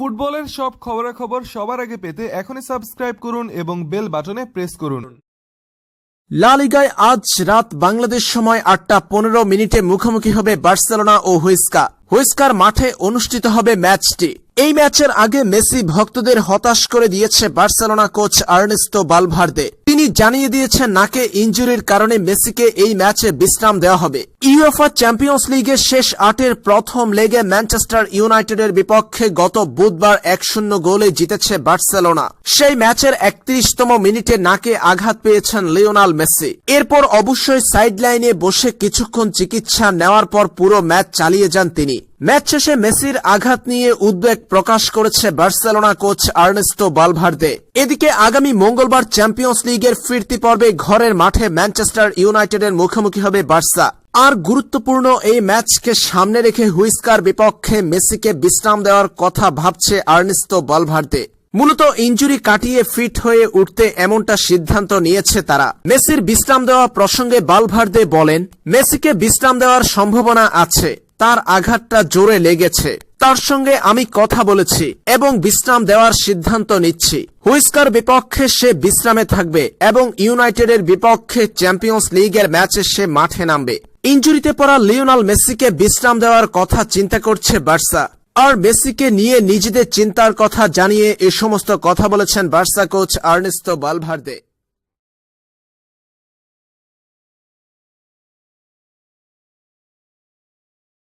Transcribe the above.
ফুটবলের সব খবরাখবর সবার আগে পেতে এখনই সাবস্ক্রাইব করুন এবং বেল বাটনে প্রেস করুন। লালিগায় আজ রাত বাংলাদেশ সময় আটটা পনেরো মিনিটে মুখোমুখি হবে বার্সেলোনা ও হুইস্কা হুইস্কার মাঠে অনুষ্ঠিত হবে ম্যাচটি। এই ম্যাচের আগে মেসি ভক্তদের হতাশ করে দিয়েছে বার্সেলোনা কোচ আর্নেস্তো বালভার্দে। তিনি জানিয়ে দিয়েছেন, নাকে ইঞ্জুরির কারণে মেসিকে এই ম্যাচে বিশ্রাম দেওয়া হবে। ইউএফা চ্যাম্পিয়ন্স লিগের শেষ আটের প্রথম লেগে ম্যানচেস্টার ইউনাইটেডের বিপক্ষে গত বুধবার এক শূন্য গোলে জিতেছে বার্সেলোনা। সেই ম্যাচের একত্রিশতম মিনিটে নাকে আঘাত পেয়েছেন লিওনাল মেসি। এরপর অবশ্যই সাইডলাইনে বসে কিছুক্ষণ চিকিৎসা নেওয়ার পর পুরো ম্যাচ চালিয়ে যান তিনি। ম্যাচ শেষে মেসির আঘাত নিয়ে উদ্বেগ প্রকাশ করেছে বার্সেলোনা কোচ আর্নেস্টো বালভার্দে। এদিকে আগামী মঙ্গলবার চ্যাম্পিয়ন্স লিগের ফিরতি পর্বে ঘরের মাঠে ম্যানচেস্টার ইউনাইটেডের মুখোমুখি হবে বার্সা। আর গুরুত্বপূর্ণ এই ম্যাচকে সামনে রেখে হুইস্কার বিপক্ষে মেসিকে বিশ্রাম দেওয়ার কথা ভাবছে আর্নেস্তো বালভার্দে। মূলত ইঞ্জুরি কাটিয়ে ফিট হয়ে উঠতে এমনটা সিদ্ধান্ত নিয়েছে তারা। মেসির বিশ্রাম দেওয়া প্রসঙ্গে বালভার্দে বলেন, মেসিকে বিশ্রাম দেওয়ার সম্ভাবনা আছে। তার আঘাতটা জোরে লেগেছে। তার সঙ্গে আমি কথা বলেছি এবং বিশ্রাম দেওয়ার সিদ্ধান্ত নিচ্ছি। হুইস্কার বিপক্ষে সে বিশ্রামে থাকবে এবং ইউনাইটেডের বিপক্ষে চ্যাম্পিয়ন্স লিগের ম্যাচে সে মাঠে নামবে। ইঞ্জুরিতে পড়া লিওনাল মেসিকে বিশ্রাম দেওয়ার কথা চিন্তা করছে বার্সা। আর মেসিকে নিয়ে নিজেদের চিন্তার কথা জানিয়ে এ সমস্ত কথা বলেছেন বার্সা কোচ আর্নেস্তো বালভার্দে।